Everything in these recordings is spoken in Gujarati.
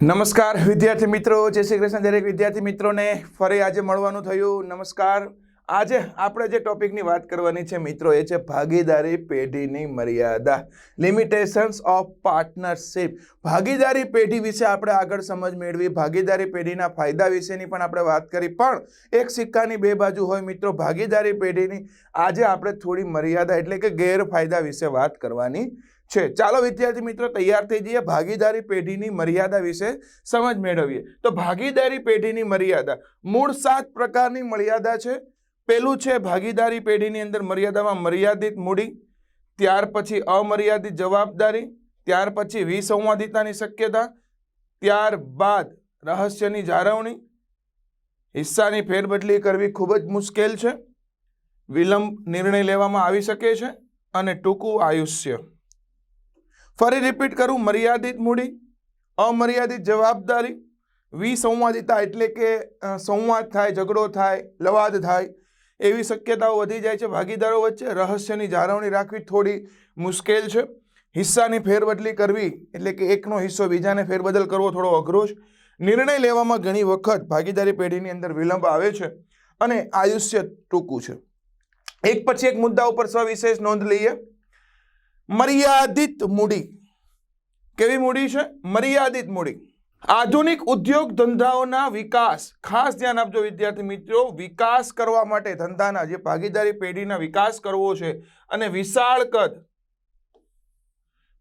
નમસ્કાર, વિદ્યાર્થી મિત્રો. જય શ્રી કૃષ્ણ. દરેક વિદ્યાર્થી મિત્રોને ફરી આજે મળવાનું થયું. નમસ્કાર. આજે આપણે જે ટોપિકની વાત કરવાની છે મિત્રો, એ છે ભાગીદારી પેઢીની મર્યાદા. લિમિટેશન્સ ઓફ પાર્ટનરશિપ ભાગીદારી પેઢી વિશે આપણે આગળ સમજ મેળવી. ભાગીદારી પેઢીના ફાયદા વિશેની પણ આપણે વાત કરી. પણ એક સિક્કાની બે બાજુ હોય મિત્રો, ભાગીદારી પેઢીની આજે આપણે થોડી મર્યાદા એટલે કે ગેરફાયદા વિશે વાત કરવાની છે. ચાલો વિદ્યાર્થી મિત્રો, તૈયાર થઈ જઈએ ભાગીદારી પેઢીની મર્યાદા વિશે સમજ મેળવીએ. તો ભાગીદારી પેઢીની મર્યાદા, મૂળ સાત પ્રકારની મર્યાદા છે. પેલું છે ભાગીદારી પેઢીની અંદર મર્યાદામાં મર્યાદિત મૂડી, ત્યાર પછી અમર્યાદિત જવાબદારી, ત્યાર પછી વિસંવાદિતાની શક્યતા, ત્યારબાદ રહસ્યની જાળવણી. હિસ્સાની ફેરબદલી કરવી ખૂબ જ મુશ્કેલ છે. વિલંબ નિર્ણય લેવામાં આવી શકે છે અને ટૂંકું આયુષ્ય. ફરી રિપીટ કરું, મર્યાદિત મૂડી, અમર્યાદિત જવાબદારી, વિસંવાદિતા એટલે કે સંવાદ થાય, ઝઘડો થાય, લવાદ થાય, એવી શક્યતાઓ વધી જાય છે. ભાગીદારો વચ્ચે રહસ્યની જાળવણી રાખવી થોડી મુશ્કેલ છે. હિસ્સાની ફેરબદલી કરવી એટલે કે એકનો હિસ્સો બીજાને ફેરબદલ કરવો થોડો અઘરો છે નિર્ણય લેવામાં ઘણી વખત ભાગીદારી પેઢીની અંદર વિલંબ આવે છે અને આયુષ્ય ટૂંકું છે. એક પછી એક મુદ્દા ઉપર સવિશેષ નોંધ લઈએ. મર્યાદિત મૂડી. કેવી મૂડી છે? મર્યાદિત મૂડી. આધુનિક ઉદ્યોગ ધંધાઓના વિકાસ. ખાસ ધ્યાન આપજો વિદ્યાર્થી મિત્રો, વિકાસ કરવા માટે ધંધાના જે ભાગીદારી પેઢીના વિકાસ કરવો છે અને વિશાળ કદ,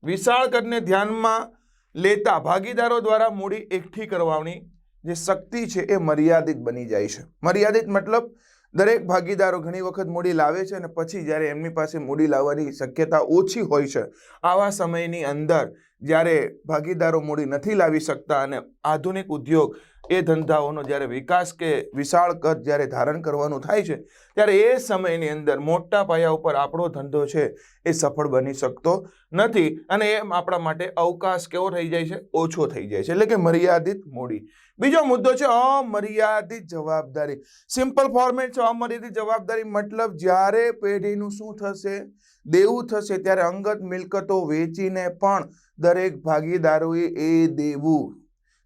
વિશાળ કદને ધ્યાનમાં લેતા ભાગીદારો દ્વારા મૂડી એકઠી કરવાની જે શક્તિ છે એ મર્યાદિત બની જાય છે. મર્યાદિત મતલબ દરેક ભાગીદારો ઘણી વખત મૂડી લાવે છે અને પછી જ્યારે એમની પાસે મૂડી લાવવાની શક્યતા ઓછી હોય છે, આવા સમયની અંદર જ્યારે ભાગીદારો મૂડી નથી લાવી શકતા અને આધુનિક ઉદ્યોગ એ ધંધાઓનો જ્યારે વિકાસ કે વિશાળ કદ જ્યારે ધારણ કરવાનું થાય છે, ત્યારે એ સમયની અંદર મોટા પાયા ઉપર આપણો ધંધો છે એ સફળ બની શકતો નથી અને એમ આપણા માટે અવકાશ કેવો થઈ જાય છે? ઓછો થઈ જાય છે. એટલે કે મર્યાદિત મૂડી. બીજો મુદ્દો છે અમર્યાદિત જવાબદારી. સિમ્પલ ફોર્મેટ છે અમર્યાદિત જવાબદારી મતલબ જ્યારે પેઢીનું શું થશે? દેવું થશે ત્યારે અંગત મિલકતો વેચીને પણ દરેક ભાગીદારોએ એ દેવું.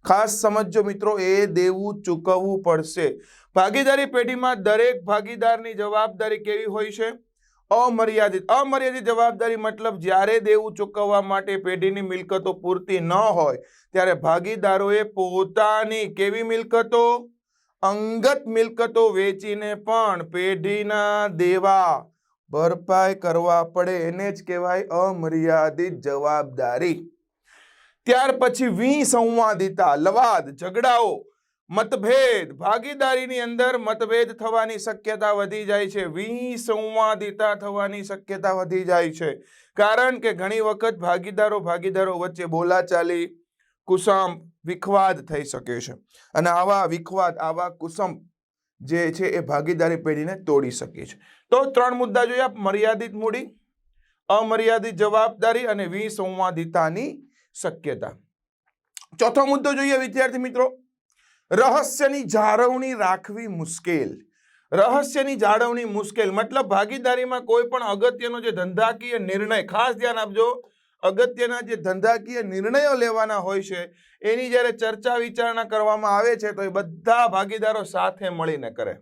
ખાસ સમજો મિત્રો, એ દેવું ચૂકવવું પડશે. ભાગીદારી પેઢીમાં દરેક ભાગીદારની જવાબદારી કેવી હોય છે? અમર્યાદિત. અમર્યાદિત જવાબદારી મતલબ જ્યારે દેવું ચૂકવવા માટે પેઢીની મિલકતો પૂરતી ન હોય, ત્યારે ભાગીદારોએ પોતાની કેવી મિલકતો? અંગત મિલકતો વેચીને પણ પેઢીના દેવા ભરપાઈ કરવા પડે, એને જ કહેવાય અમર્યાદિત જવાબદારી. ત્યાર પછી વિસંવાદિતા લવાદ, ઝઘડાઓ, મતભેદ, ભાગીદારીની અંદર મતભેદ થવાની શક્યતા વધી જાય છે. વિસંવાદિતા થવાની શક્યતા વધી જાય છે. કારણ કે ઘણી વખત ભાગીદારો ભાગીદારો વચ્ચે બોલાચાલી કુસંપ વિખવાદ થઈ શકે છે. અને આવા વિખવાદ, આવા કુસંપ જે છે એ ભાગીદારી પેઢીને તોડી શકે છે. તો ત્રણ મુદ્દા જોઈએ મર્યાદિત મૂડી, અમર્યાદિત જવાબદારી અને વિસંવાદિતાની શક્યતા. ચોથો મુદ્દો જોઈએ વિદ્યાર્થી મિત્રો. રહસ્યની જાળવણી રાખવી મુશ્કેલ. રહસ્યની જાળવણી મુશ્કેલ. મતલબ ભાગીદારીમાં કોઈ પણ અગત્યનો જે ધંધાકીય નિર્ણય, ખાસ ધ્યાન આપજો, અગત્યના જે ધંધાકીય નિર્ણયો લેવાના હોય છે, એની જ્યારે ચર્ચા વિચારણા કરવામાં આવે છે, તો એ બધા ભાગીદારો સાથે મળીને કરે.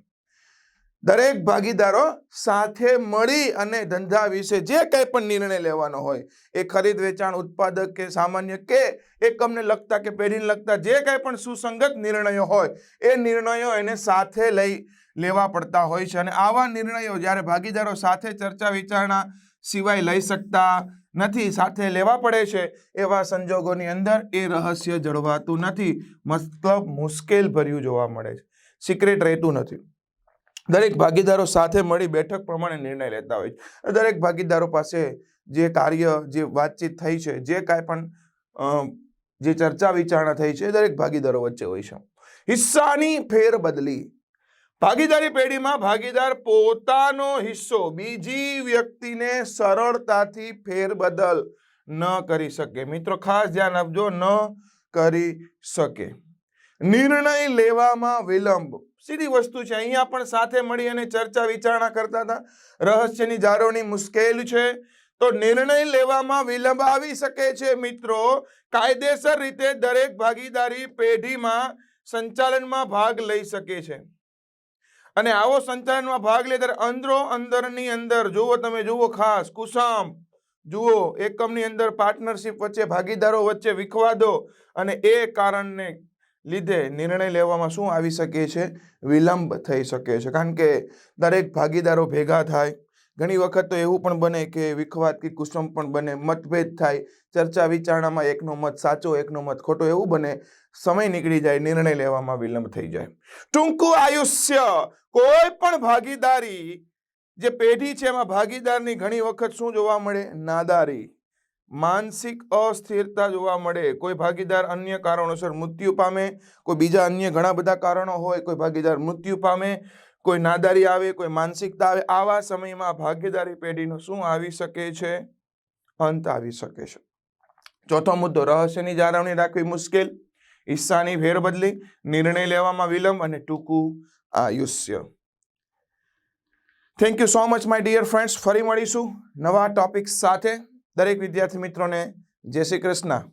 દરેક ભાગીદારો સાથે મળી અને ધંધા વિશે જે કંઈ પણ નિર્ણય લેવાનો હોય, એ ખરીદ, વેચાણ, ઉત્પાદક કે સામાન્ય કે એકમને લગતા કે પેઢીને લગતા જે કંઈ પણ સુસંગત નિર્ણયો હોય, એ નિર્ણયો એને સાથે લઈ લેવા પડતા હોય છે. અને આવા નિર્ણયો જ્યારે ભાગીદારો સાથે ચર્ચા, વિચારણા સિવાય લઈ શકતા નથી, સાથે લેવા પડે છે, એવા સંજોગોની અંદર એ રહસ્ય જળવાતું નથી. મતલબ મુશ્કેલ ભર્યું જોવા મળે છે. સિક્રેટ રહેતું નથી. દરેક ભાગીદારો સાથે મળી બેઠક પ્રમાણે નિર્ણય લેતા હોય દરેક ભાગીદારો પાસે જે કાર્ય, જે વાતચીત થઈ છે, જે કાંઈ પણ જે ચર્ચા વિચારણા થઈ છે એ દરેક ભાગીદારો વચ્ચે હોય છે. હિસ્સાની ફેરબદલી. ભાગીદારી પેઢીમાં ભાગીદાર પોતાનો હિસ્સો બીજી વ્યક્તિને સરળતાથી ફેરબદલ ન કરી શકે. મિત્રો, ખાસ ધ્યાન આપજો, ન કરી શકે. નિર્ણય લેવામાં વિલંબ. સીધી વસ્તુ છે, અહીંયા પણ સાથે મળી અને ચર્ચા વિચારણા કરતા હતા. રહસ્યની જાળવણી મુશ્કેલ છે. તો નિર્ણય લેવામાં વિલંબ આવી શકે છે, મિત્રો. કાયદેસર રીતે દરેક ભાગીદારી પેઢીમાં સંચાલનમાં ભાગ લઈ શકે છે. અને આવો સંચાલનમાં ભાગ લે ત્યારે અંદરો અંદરની અંદર, જુઓ તમે, જુઓ ખાસ, કુસામ, જુઓ, એકમની અંદર પાર્ટનરશિપ વચ્ચે, ભાગીદારો વચ્ચે વિખવાદો અને એ કારણને લીધે નિર્ણય લેવામાં શું આવી શકે છે? વિલંબ થઈ શકે છે. કારણ કે દરેક ભાગીદારો ભેગા થાય. ઘણી વખત તો એવું પણ બને કે વિખવાદ કે કુસમ પણ બને, મતભેદ થાય. ચર્ચા વિચારણામાં એકનો મત સાચો, એકનો મત ખોટો એવું બને. સમય નીકળી જાય, નિર્ણય લેવામાં વિલંબ થઈ જાય. ટૂંકું આયુષ્ય. કોઈ પણ ભાગીદારી જે પેઢી છે એમાં ભાગીદારની ઘણી વખત શું જોવા મળે? નાદારી. માનસિક અસ્થિરતા જોવા મળે. કોઈ ભાગીદાર અન્ય કારણોસર મૃત્યુ પામે, કોઈ બીજા અન્ય ઘણા બધા કારણો હોય, કોઈ ભાગીદાર મૃત્યુ પામે, કોઈ નાદારી આવે, કોઈ માનસિકતા આવે, આવા સમયમાં ભાગીદારી પેઢીનો શું આવી શકે છે? અંત આવી શકે છે. ચોથો મુદ્દો, રહસ્યની જાળવણી રાખવી મુશ્કેલ હિસ્સાની ફેરબદલી, નિર્ણય લેવામાં વિલંબ અને ટૂંકું આયુષ્ય. Thank you so much my dear friends ફરી મળીશું નવા ટોપિક્સ સાથે. દરેક વિદ્યાર્થી મિત્રોને જય શ્રી કૃષ્ણ.